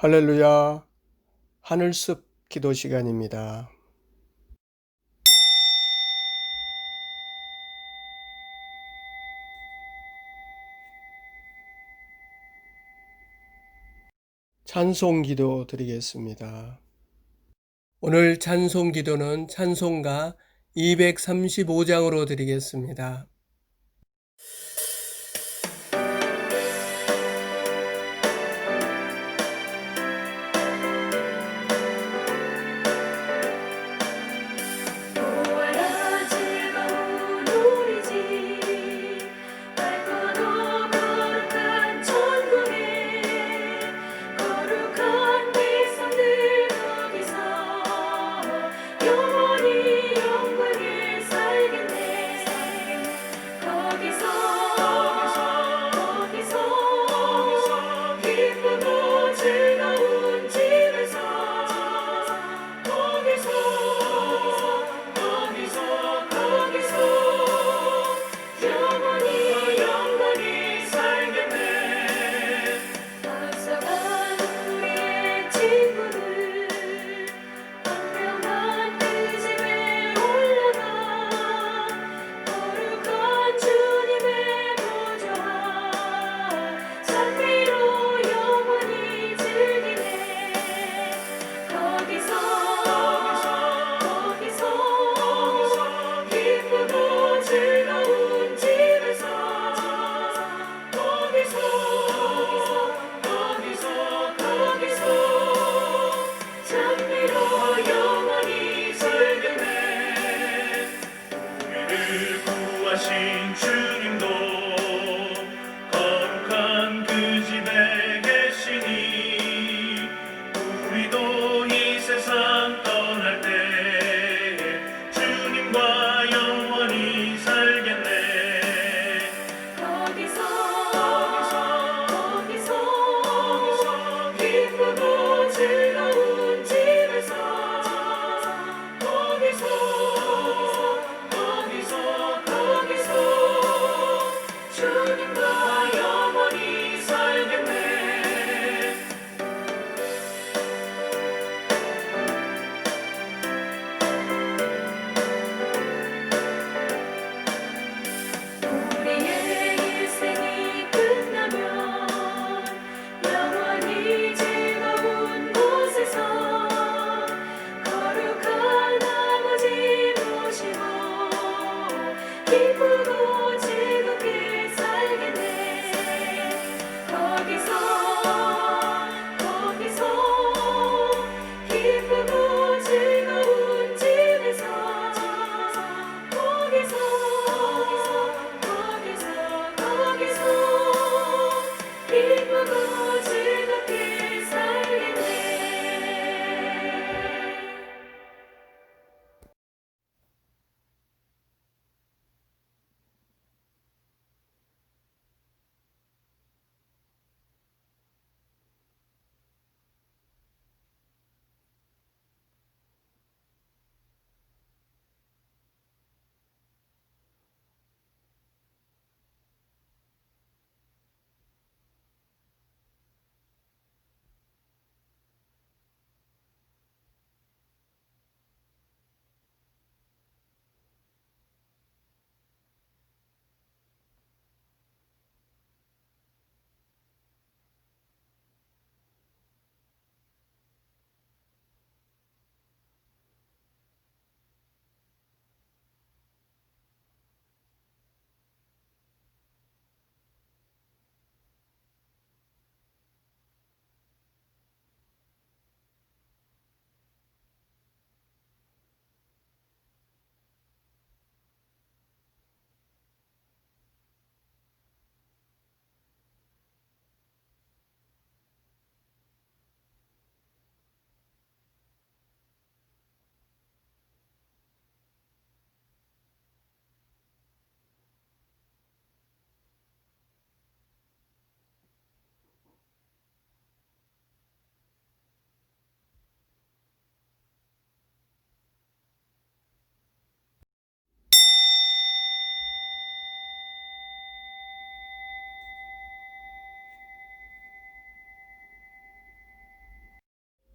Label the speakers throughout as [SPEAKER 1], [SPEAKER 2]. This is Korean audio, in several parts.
[SPEAKER 1] 할렐루야. 하늘숲 기도 시간입니다. 찬송 기도 드리겠습니다. 오늘 찬송 기도는 찬송가 235장으로 드리겠습니다.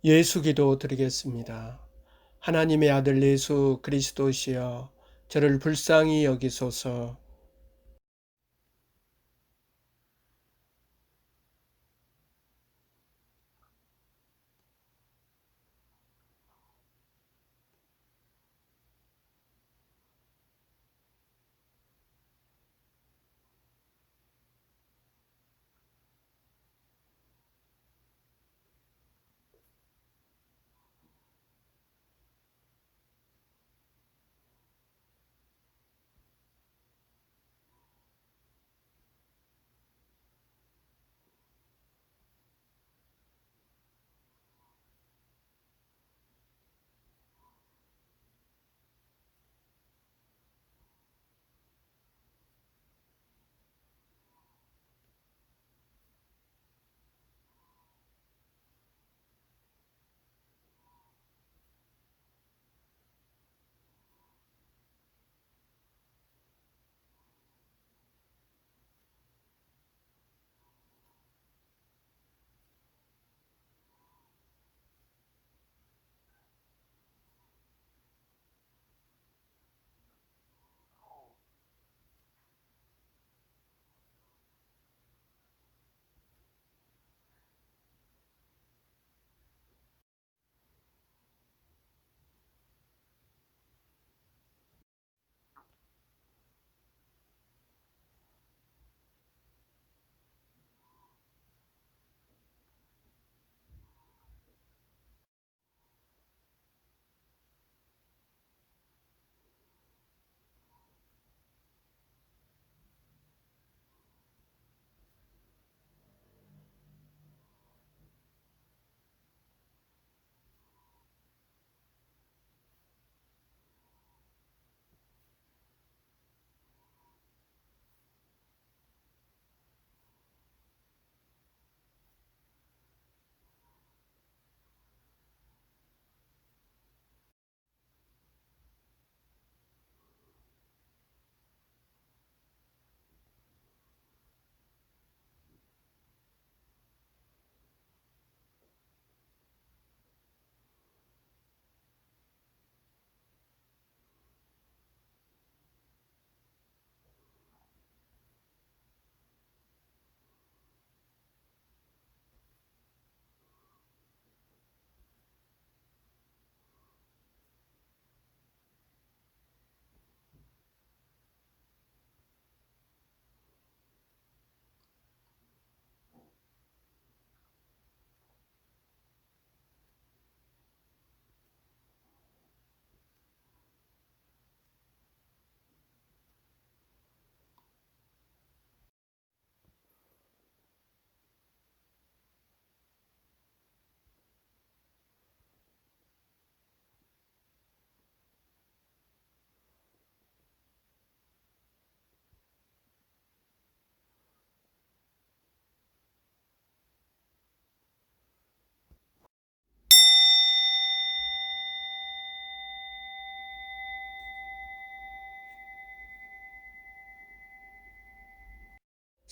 [SPEAKER 2] 예수 기도 드리겠습니다. 하나님의 아들 예수 그리스도시여 저를 불쌍히 여기소서.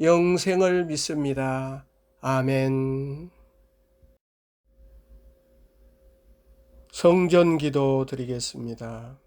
[SPEAKER 2] 영생을 믿습니다. 아멘. 성전 기도 드리겠습니다.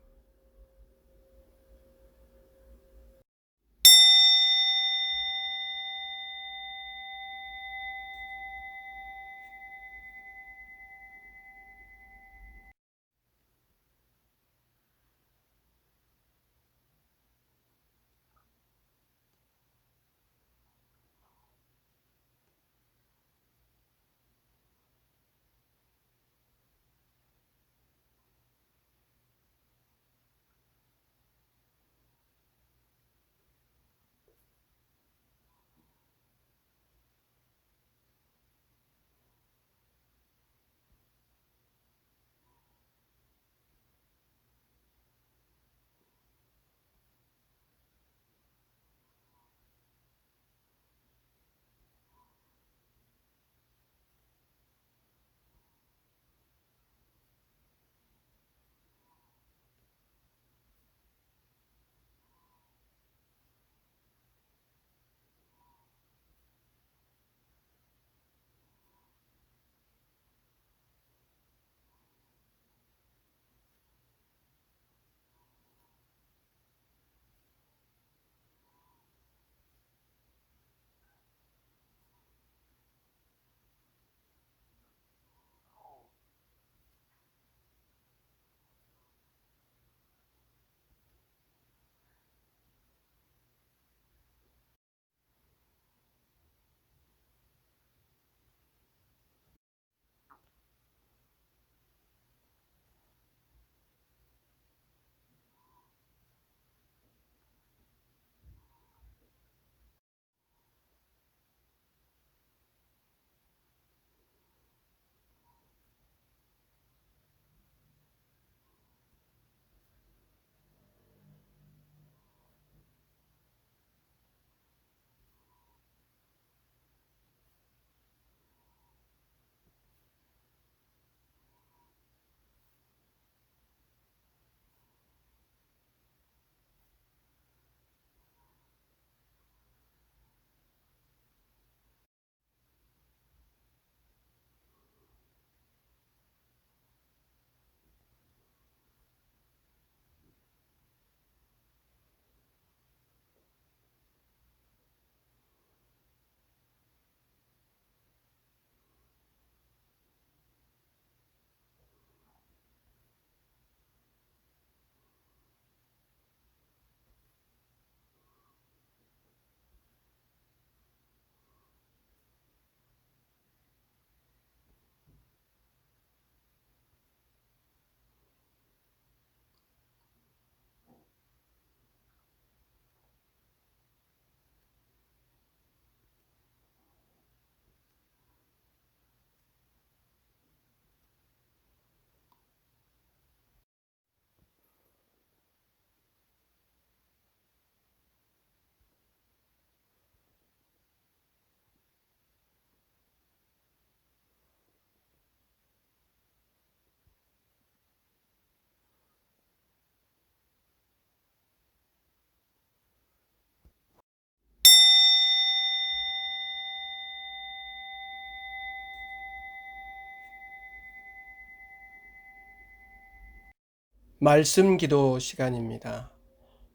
[SPEAKER 2] 말씀 기도 시간입니다.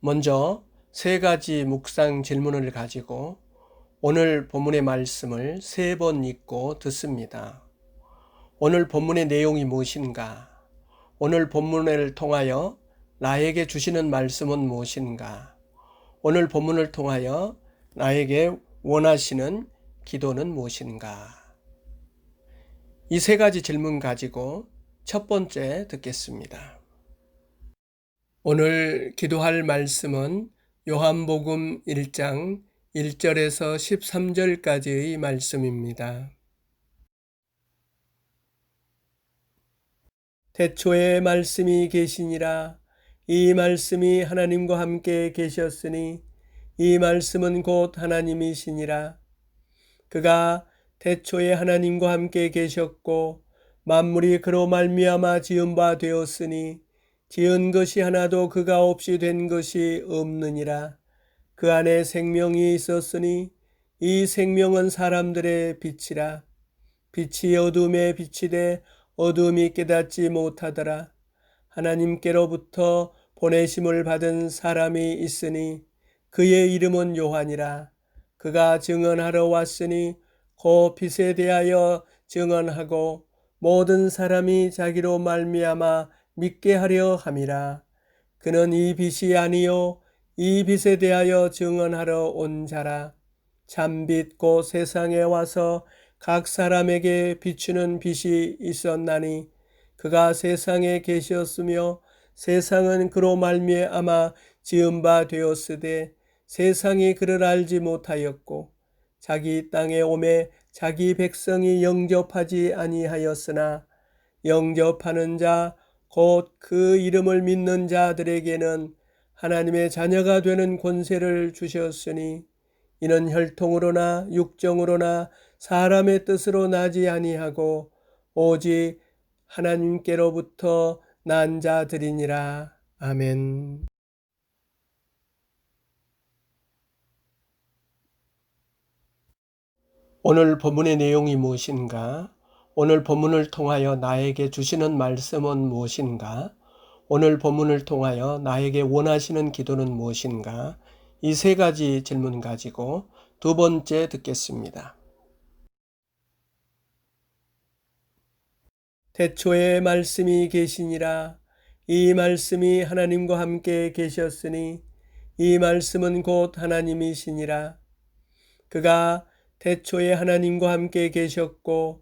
[SPEAKER 2] 먼저 세 가지 묵상 질문을 가지고 오늘 본문의 말씀을 세 번 읽고 듣습니다. 오늘 본문의 내용이 무엇인가? 오늘 본문을 통하여 나에게 주시는 말씀은 무엇인가? 오늘 본문을 통하여 나에게 원하시는 기도는 무엇인가? 이 세 가지 질문 가지고 첫 번째 듣겠습니다. 오늘 기도할 말씀은 요한복음 1장 1절에서 13절까지의 말씀입니다. 태초에 말씀이 계시니라 이 말씀이 하나님과 함께 계셨으니 이 말씀은 곧 하나님이시니라 그가 태초에 하나님과 함께 계셨고 만물이 그로 말미암아 지은 바 되었으니 지은 것이 하나도 그가 없이 된 것이 없느니라. 그 안에 생명이 있었으니 이 생명은 사람들의 빛이라. 빛이 어둠에 비치되 어둠이 깨닫지 못하더라. 하나님께로부터 보내심을 받은 사람이 있으니 그의 이름은 요한이라. 그가 증언하러 왔으니 그 빛에 대하여 증언하고 모든 사람이 자기로 말미암아 믿게 하려 함이라. 그는 이 빛이 아니요 이 빛에 대하여 증언하러 온 자라. 참빛 곧 세상에 와서 각 사람에게 비추는 빛이 있었나니 그가 세상에 계셨으며 세상은 그로 말미암아 지은 바 되었으되 세상이 그를 알지 못하였고 자기 땅에 오매 자기 백성이 영접하지 아니하였으나 영접하는 자 곧 그 이름을 믿는 자들에게는 하나님의 자녀가 되는 권세를 주셨으니 이는 혈통으로나 육정으로나 사람의 뜻으로 나지 아니하고 오직 하나님께로부터 난 자들이니라. 아멘. 오늘 본문의 내용이 무엇인가? 오늘 본문을 통하여 나에게 주시는 말씀은 무엇인가? 오늘 본문을 통하여 나에게 원하시는 기도는 무엇인가? 이 세 가지 질문 가지고 두 번째 듣겠습니다. 태초에 말씀이 계시니라 이 말씀이 하나님과 함께 계셨으니 이 말씀은 곧 하나님이시니라 그가 태초에 하나님과 함께 계셨고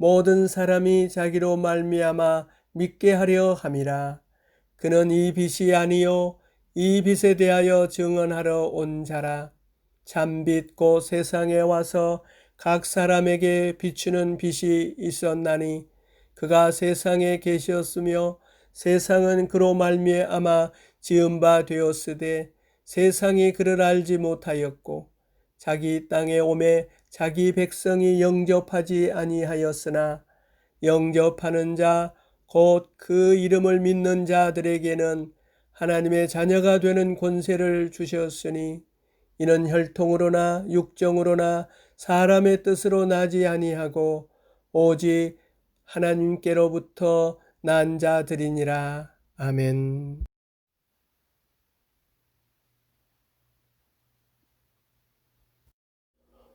[SPEAKER 2] 모든 사람이 자기로 말미암아 믿게 하려 함이라. 그는 이 빛이 아니요 이 빛에 대하여 증언하러 온 자라. 참빛 곧 세상에 와서 각 사람에게 비추는 빛이 있었나니 그가 세상에 계셨으며 세상은 그로 말미암아 지은 바 되었으되 세상이 그를 알지 못하였고 자기 땅에 오매 자기 백성이 영접하지 아니하였으나 영접하는 자 곧 그 이름을 믿는 자들에게는 하나님의 자녀가 되는 권세를 주셨으니 이는 혈통으로나 육정으로나 사람의 뜻으로 나지 아니하고 오직 하나님께로부터 난 자들이니라. 아멘.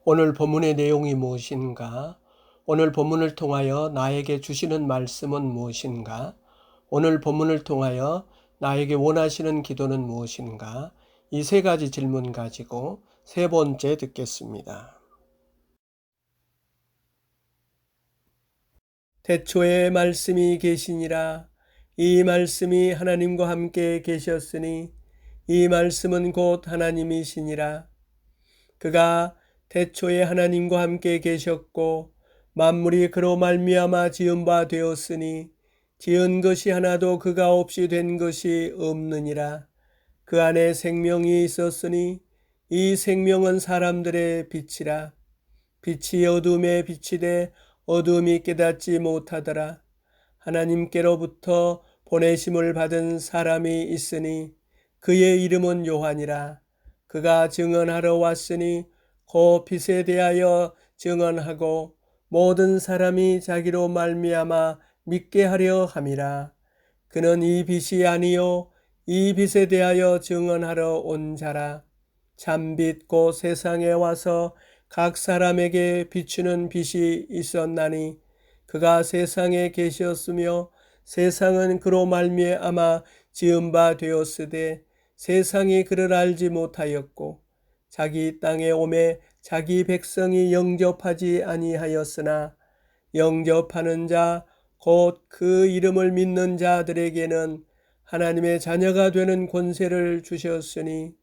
[SPEAKER 2] 오늘 본문의 내용이 무엇인가? 오늘 본문을 통하여 나에게 주시는 말씀은 무엇인가? 오늘 본문을 통하여 나에게 원하시는 기도는 무엇인가? 이 세 가지 질문 가지고 세 번째 듣겠습니다. 태초에 말씀이 계시니라 이 말씀이 하나님과 함께 계셨으니 이 말씀은 곧 하나님이시니라 그가 태초에 하나님과 함께 계셨고 만물이 그로 말미암아 지은 바 되었으니 지은 것이 하나도 그가 없이 된 것이 없느니라. 그 안에 생명이 있었으니 이 생명은 사람들의 빛이라. 빛이 어둠에 비치되 어둠이 깨닫지 못하더라. 하나님께로부터 보내심을 받은 사람이 있으니 그의 이름은 요한이라. 그가 증언하러 왔으니 곧 빛에 대하여 증언하고 모든 사람이 자기로 말미암아 믿게 하려 함이라. 그는 이 빛이 아니요 이 빛에 대하여 증언하러 온 자라. 참빛 곧 세상에 와서 각 사람에게 비추는 빛이 있었나니 그가 세상에 계셨으며 세상은 그로 말미암아 지은 바 되었으되 세상이 그를 알지 못하였고 자기 땅에 오매 자기 백성이 영접하지 아니하였으나 영접하는 자 곧 그 이름을 믿는 자들에게는 하나님의 자녀가 되는 권세를 주셨으니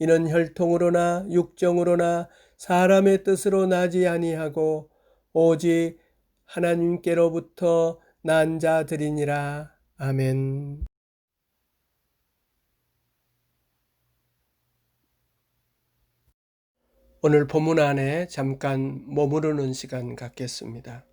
[SPEAKER 2] 이는 혈통으로나 육정으로나 사람의 뜻으로 나지 아니하고 오직 하나님께로부터 난 자들이니라. 아멘. 오늘 본문 안에 잠깐 머무르는 시간 갖겠습니다.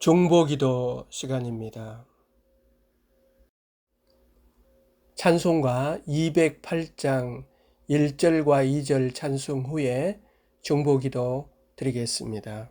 [SPEAKER 2] 중보기도 시간입니다. 찬송가 208장 1절과 2절 찬송 후에 중보기도 드리겠습니다.